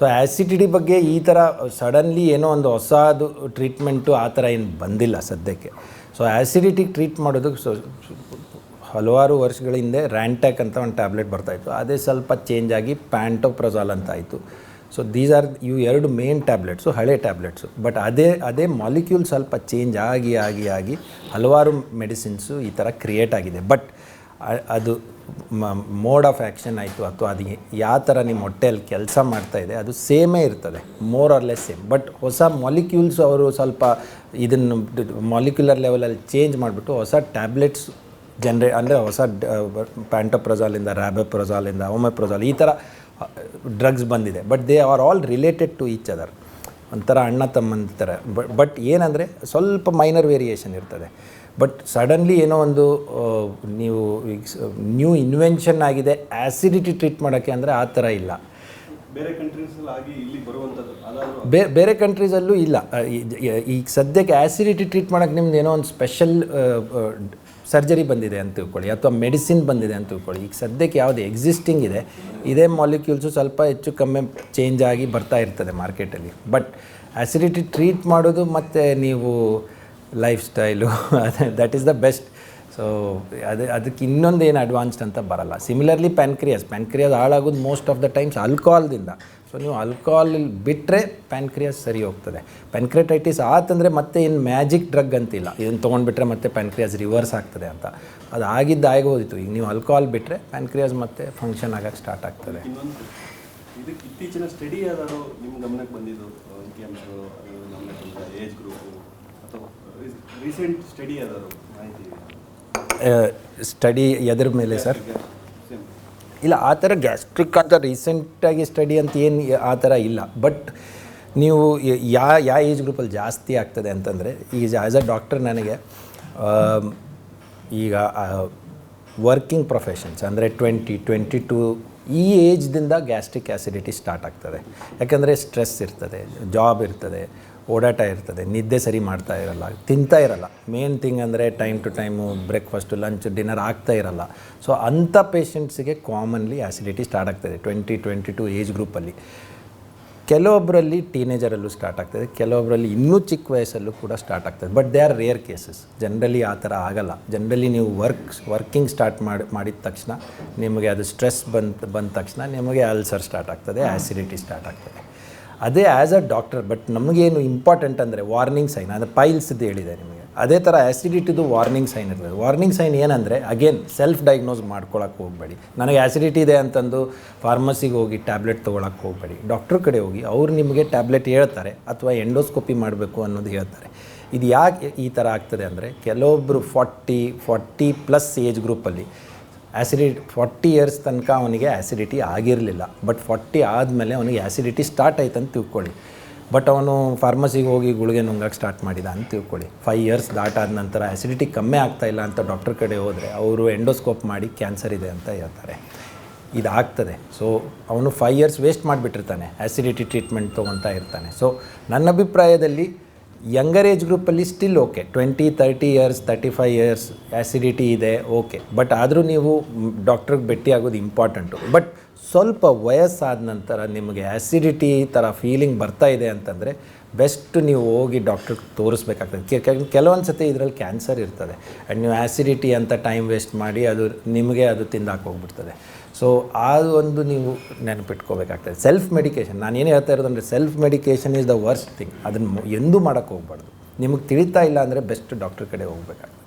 So acidity ಬಗ್ಗೆ ಈ ಥರ ಸಡನ್ಲಿ ಏನೋ ಒಂದು ಹೊಸದು ಟ್ರೀಟ್ಮೆಂಟು ಆ ಥರ ಏನು ಬಂದಿಲ್ಲ ಸದ್ಯಕ್ಕೆ. ಸೊ ಆ್ಯಸಿಡಿಟಿಗೆ ಟ್ರೀಟ್ ಮಾಡೋದಕ್ಕೆ ಸೊ ಹಲವಾರು ವರ್ಷಗಳ ಹಿಂದೆ ರ್ಯಾಂಟ್ಯಾಕ್ ಅಂತ ಒಂದು ಟ್ಯಾಬ್ಲೆಟ್ ಬರ್ತಾಯಿತ್ತು ಅದೇ ಸ್ವಲ್ಪ ಚೇಂಜ್ ಆಗಿ ಪ್ಯಾಂಟೋಪ್ರಜಾಲ್ ಅಂತ ಆಯಿತು. ಸೊ ದೀಸ್ ಆರ್ ಇವು ಎರಡು ಮೇನ್ ಟ್ಯಾಬ್ಲೆಟ್ಸು ಹಳೆ ಟ್ಯಾಬ್ಲೆಟ್ಸು ಬಟ್ ಅದೇ ಅದೇ ಮಾಲಿಕ್ಯೂಲ್ ಸ್ವಲ್ಪ ಚೇಂಜ್ ಆಗಿ ಆಗಿ ಆಗಿ ಹಲವಾರು ಮೆಡಿಸಿನ್ಸು ಈ ಥರ ಕ್ರಿಯೇಟ್ ಆಗಿದೆ. ಬಟ್ ಅದು ಮೋಡ್ ಆಫ್ ಆ್ಯಕ್ಷನ್ ಆಯಿತು. ಅಥವಾ ಅದು ಯಾವ ಥರ ನಿಮ್ಮ ಹೊಟ್ಟೆಯಲ್ಲಿ ಕೆಲಸ ಮಾಡ್ತಾ ಇದೆ, ಅದು ಸೇಮೇ ಇರ್ತದೆ. More or less same. But ಹೊಸ ಮಾಲಿಕ್ಯೂಲ್ಸ್ ಅವರು ಸ್ವಲ್ಪ ಇದನ್ನು ಮಾಲಿಕ್ಯುಲರ್ ಲೆವೆಲಲ್ಲಿ ಚೇಂಜ್ ಮಾಡಿಬಿಟ್ಟು ಹೊಸ ಟ್ಯಾಬ್ಲೆಟ್ಸ್ ಜನರೇ ಅಂದರೆ ಹೊಸ ಪ್ಯಾಂಟೋಪ್ರೊಜಾಲಿಂದ ರ್ಯಾಬೆಪ್ರಜಾಲಿಂದ ಒಮೆಪ್ರಜಾಲ್ ಈ ಥರ ಡ್ರಗ್ಸ್ ಬಂದಿದೆ. But they are all related to each other. ಒಂಥರ ಅಣ್ಣ ತಮ್ಮನ ಥರ. ಬಟ್ ಏನಂದರೆ ಸ್ವಲ್ಪ ಮೈನರ್ ವೇರಿಯೇಷನ್ ಇರ್ತದೆ. ಬಟ್ ಸಡನ್ಲಿ ಏನೋ ಒಂದು ನೀವು ನ್ಯೂ ಇನ್ವೆನ್ಷನ್ ಆಗಿದೆ ಆ್ಯಸಿಡಿಟಿ ಟ್ರೀಟ್ ಮಾಡೋಕ್ಕೆ ಅಂದರೆ ಆ ಥರ ಇಲ್ಲ. ಬೇರೆ ಅದಾದರೂ ಬೇರೆ ಕಂಟ್ರೀಸಲ್ಲೂ ಇಲ್ಲ. ಈಗ ಸದ್ಯಕ್ಕೆ ಆ್ಯಸಿಡಿಟಿ ಟ್ರೀಟ್ ಮಾಡೋಕ್ಕೆ ನಿಮ್ದು ಏನೋ ಒಂದು ಸ್ಪೆಷಲ್ ಸರ್ಜರಿ ಬಂದಿದೆ ಅಂತ ತಿಳ್ಕೊಳ್ಳಿ ಅಥವಾ ಮೆಡಿಸಿನ್ ಬಂದಿದೆ ಅಂತ ತಿಳ್ಕೊಳ್ಳಿ. ಈಗ ಸದ್ಯಕ್ಕೆ ಯಾವುದು ಎಕ್ಸಿಸ್ಟಿಂಗ್ ಇದೆ ಇದೇ ಮಾಲಿಕ್ಯೂಲ್ಸು ಸ್ವಲ್ಪ ಹೆಚ್ಚು ಕಮ್ಮಿ ಚೇಂಜ್ ಆಗಿ ಬರ್ತಾ ಇರ್ತದೆ ಮಾರ್ಕೆಟಲ್ಲಿ ಬಟ್ ಆ್ಯಸಿಡಿಟಿ ಟ್ರೀಟ್ ಮಾಡೋದು ಮತ್ತು ನೀವು lifestyle that is the best so ಅದು, ಅದಕ್ಕೆ ಇನ್ನೊಂದು ಏನು ಅಡ್ವಾನ್ಸ್ಡ್ ಅಂತ ಬರಲ್ಲ. ಸಿಮಿಲರ್ಲಿ ಪ್ಯಾನ್ಕ್ರಿಯಾಸ್ ಪ್ಯಾನ್ಕ್ರಿಯಾಸ್ ಹಾಳಾಗೋದು ಮೋಸ್ಟ್ ಆಫ್ ದ ಟೈಮ್ಸ್ ಆಲ್ಕೋಹಾಲ್ದಿಂದ ಸೊ ನೀವು ಆಲ್ಕೋಹಾಲ್ ಬಿಟ್ಟರೆ ಪ್ಯಾನ್ಕ್ರಿಯಾಸ್ ಸರಿ ಹೋಗ್ತದೆ. ಪ್ಯಾನ್ಕ್ರಿಯಟೈಟಿಸ್ ಆತಂದರೆ ಮತ್ತೆ ಏನು ಮ್ಯಾಜಿಕ್ ಡ್ರಗ್ ಅಂತಿಲ್ಲ. ಇದನ್ನು ತೊಗೊಂಡ್ಬಿಟ್ರೆ ಮತ್ತೆ ಪ್ಯಾನ್ಕ್ರಿಯಾಸ್ ರಿವರ್ಸ್ ಆಗ್ತದೆ ಅಂತ. ಅದು ಆಗಿದ್ದು ಆಗೋದಿತ್ತು ಈಗ ನೀವು ಆಲ್ಕೋಹಾಲ್ ಬಿಟ್ಟರೆ ಪ್ಯಾನ್ಕ್ರಿಯಾಸ್ ಮತ್ತೆ ಫಂಕ್ಷನ್ ಆಗಕ್ಕೆ ಸ್ಟಾರ್ಟ್ ಆಗ್ತದೆ. ಇದಕ್ಕೆ ಇತ್ತೀಚಿನ ಸ್ಟಡಿ ಯಾವ್ದಾದ್ರು ನಿಮ್ಮ ಗಮನಕ್ಕೆ ಬಂದಿದ್ದು? ಏಜ್ ಗ್ರೂಪು ರೀಸೆಂಟ್ ಸ್ಟಡಿ ಮಾಹಿತಿ ಸ್ಟಡಿ ಎದ್ರ ಮೇಲೆ ಸರ್ ಇಲ್ಲ ಆ ಥರ ಗ್ಯಾಸ್ಟ್ರಿಕ್ ಅಂತ ರೀಸೆಂಟಾಗಿ ಸ್ಟಡಿ ಅಂತ ಏನು ಆ ಥರ ಇಲ್ಲ. ಬಟ್ ನೀವು ಯ- ಯಾವ ಏಜ್ ಗ್ರೂಪಲ್ಲಿ ಜಾಸ್ತಿ ಆಗ್ತದೆ ಅಂತಂದರೆ ಈಗ ಆ್ಯಸ್ ಅ ಡಾಕ್ಟರ್ ನನಗೆ ಈಗ ವರ್ಕಿಂಗ್ ಪ್ರೊಫೆಷನ್ಸ್ ಅಂದರೆ ಟ್ವೆಂಟಿ ಟ್ವೆಂಟಿ ಟು ಈ ಏಜ್ದಿಂದ ಗ್ಯಾಸ್ಟ್ರಿಕ್ ಆ್ಯಸಿಡಿಟಿ ಸ್ಟಾರ್ಟ್ ಆಗ್ತದೆ. ಯಾಕಂದರೆ ಸ್ಟ್ರೆಸ್ ಇರ್ತದೆ ಜಾಬ್ ಇರ್ತದೆ ಓಡಾಟ ಇರ್ತದೆ ನಿದ್ದೆ ಸರಿ ಮಾಡ್ತಾ ಇರಲ್ಲ ತಿಂತಾ ಇರಲ್ಲ. ಮೇನ್ ಥಿಂಗ್ ಅಂದರೆ time to time breakfast lunch dinner ಆಗ್ತಾ ಇರಲ್ಲ. ಸೊ ಅಂಥ ಪೇಷಂಟ್ಸಿಗೆ ಕಾಮನ್ಲಿ ಆ್ಯಸಿಡಿಟಿ ಸ್ಟಾರ್ಟ್ ಆಗ್ತದೆ ಟ್ವೆಂಟಿ ಟ್ವೆಂಟಿ ಟು ಏಜ್ ಗ್ರೂಪಲ್ಲಿ ಕೆಲವೊಬ್ಬರಲ್ಲಿ ಟೀನೇಜರಲ್ಲೂ ಸ್ಟಾರ್ಟ್ ಆಗ್ತದೆ ಕೆಲವೊಬ್ಬರಲ್ಲಿ ಇನ್ನೂ ಚಿಕ್ಕ ವಯಸ್ಸಲ್ಲೂ ಕೂಡ ಸ್ಟಾರ್ಟ್ ಆಗ್ತದೆ. But they are rare cases generally ಆ ಥರ ಆಗಲ್ಲ. ಜನರಲಿ ನೀವು ವರ್ಕ್ ವರ್ಕಿಂಗ್ ಸ್ಟಾರ್ಟ್ ಮಾಡಿ ಮಾಡಿದ ತಕ್ಷಣ ನಿಮಗೆ ಅದು ಸ್ಟ್ರೆಸ್ ಬಂದ ಬಂದ ತಕ್ಷಣ ನಿಮಗೆ ಅಲ್ಸರ್ ಸ್ಟಾರ್ಟ್ ಆಗ್ತದೆ ಆ್ಯಸಿಡಿಟಿ ಸ್ಟಾರ್ಟ್ ಆಗ್ತದೆ. ಅದೇ ಆ್ಯಸ್ ಅ ಡಾಕ್ಟರ್ ಬಟ್ ನಮಗೇನು ಇಂಪಾರ್ಟೆಂಟ್ ಅಂದರೆ ವಾರ್ನಿಂಗ್ ಸೈನ್ ಅದು ಪೈಲ್ಸ್ದು ಹೇಳಿದೆ ನಿಮಗೆ. ಅದೇ ಥರ ಆ್ಯಸಿಡಿಟಿದು ವಾರ್ನಿಂಗ್ ಸೈನ್ ಇರ್ತದೆ. ವಾರ್ನಿಂಗ್ ಸೈನ್ ಏನಂದರೆ ಅಗೇನ್ ಸೆಲ್ಫ್ ಡಯಾಗ್ನೋಸ್ ಮಾಡ್ಕೊಳಕ್ಕೆ ಹೋಗಬೇಡಿ. ನನಗೆ ಆ್ಯಸಿಡಿಟಿ ಇದೆ ಅಂತಂದು ಫಾರ್ಮಸಿಗೆ ಹೋಗಿ ಟ್ಯಾಬ್ಲೆಟ್ ತೊಗೊಳಕ್ಕೆ ಹೋಗಬೇಡಿ. ಡಾಕ್ಟ್ರ್ ಕಡೆ ಹೋಗಿ ಅವ್ರು ನಿಮಗೆ ಟ್ಯಾಬ್ಲೆಟ್ ಹೇಳ್ತಾರೆ, ಅಥವಾ ಎಂಡೋಸ್ಕೋಪಿ ಮಾಡಬೇಕು ಅನ್ನೋದು ಹೇಳ್ತಾರೆ. ಇದು ಯಾಕೆ ಈ ಥರ ಆಗ್ತದೆ ಅಂದರೆ ಕೆಲವೊಬ್ಬರು ಫಾರ್ಟಿ ಫಾರ್ಟಿ ಪ್ಲಸ್ ಏಜ್ ಗ್ರೂಪಲ್ಲಿ ಆ್ಯಸಿಡಿಟಿ ಫಾರ್ಟಿ ಇಯರ್ಸ್ ತನಕ ಅವನಿಗೆ ಆ್ಯಸಿಡಿಟಿ ಆಗಿರಲಿಲ್ಲ. ಬಟ್ ಫಾರ್ಟಿ ಆದಮೇಲೆ ಅವನಿಗೆ ಆ್ಯಸಿಡಿಟಿ ಸ್ಟಾರ್ಟ್ ಆಯ್ತು ಅಂತ ತಿಳ್ಕೊಳ್ಳಿ. ಬಟ್ ಅವನು ಫಾರ್ಮಸಿಗೆ ಹೋಗಿ ಗುಳಿಗೆ ನುಂಗಕ್ಕೆ ಸ್ಟಾರ್ಟ್ ಮಾಡಿದ ಅಂತ ತಿಳ್ಕೊಳ್ಳಿ. ಫೈವ್ ಇಯರ್ಸ್ ದಾಟಾದ ನಂತರ ಆ್ಯಸಿಡಿಟಿ ಕಮ್ಮಿ ಆಗ್ತಾ ಇಲ್ಲ ಅಂತ ಡಾಕ್ಟರ್ ಕಡೆ ಹೋದರೆ ಅವರು ಎಂಡೋಸ್ಕೋಪ್ ಮಾಡಿ ಕ್ಯಾನ್ಸರ್ ಇದೆ ಅಂತ ಹೇಳ್ತಾರೆ. ಇದಾಗ್ತದೆ. ಸೊ ಅವನು ಫೈವ್ ಇಯರ್ಸ್ ವೇಸ್ಟ್ ಮಾಡಿಬಿಟ್ಟಿರ್ತಾನೆ. ಆ್ಯಸಿಡಿಟಿ ಟ್ರೀಟ್ಮೆಂಟ್ ತೊಗೊತಾ ಇರ್ತಾನೆ. ಸೊ ನನ್ನ ಅಭಿಪ್ರಾಯದಲ್ಲಿ ಯಂಗರ್ ಏಜ್ ಗ್ರೂಪಲ್ಲಿ still okay twenty thirty years thirty five years acidity ಇದೆ ಓಕೆ ಬಟ್ ಆದರೂ ನೀವು ಡಾಕ್ಟ್ರಿಗೆ ಭೇಟಿ ಆಗೋದು ಇಂಪಾರ್ಟೆಂಟು ಬಟ್ ಸ್ವಲ್ಪ ವಯಸ್ಸಾದ ನಂತರ ನಿಮಗೆ ಆ್ಯಸಿಡಿಟಿ ಥರ ಫೀಲಿಂಗ್ ಬರ್ತಾ ಇದೆ ಅಂತಂದರೆ ಬೆಸ್ಟ್ ನೀವು ಹೋಗಿ ಡಾಕ್ಟ್ರ್ ತೋರಿಸ್ಬೇಕಾಗ್ತದೆ. ಕೆಲವೊಂದು ಸತಿ ಇದರಲ್ಲಿ ಕ್ಯಾನ್ಸರ್ ಇರ್ತದೆ. ಆ್ಯಂಡ್ ನೀವು ಆ್ಯಸಿಡಿಟಿ ಅಂತ ಟೈಮ್ ವೇಸ್ಟ್ ಮಾಡಿ ಅದು ನಿಮಗೆ ಅದು ತಿಂದಾಕ್ ಹೋಗ್ಬಿಡ್ತದೆ. ಸೊ ಆ ಒಂದು ನೀವು ನೆನಪಿಟ್ಕೋಬೇಕಾಗ್ತದೆ. ಸೆಲ್ಫ್ ಮೆಡಿಕೇಷನ್ ನಾನು ಏನು ಹೇಳ್ತಾ ಇರೋದು ಅಂದರೆ self medication is the worst thing ಅದನ್ನು ಎಂದೂ ಮಾಡೋಕ್ಕೆ ಹೋಗ್ಬಾರ್ದು. ನಿಮಗೆ ತಿಳಿತಾ ಇಲ್ಲ ಅಂದರೆ ಬೆಸ್ಟ್ ಡಾಕ್ಟ್ರ್ ಕಡೆ ಹೋಗ್ಬೇಕಾಗ್ತದೆ.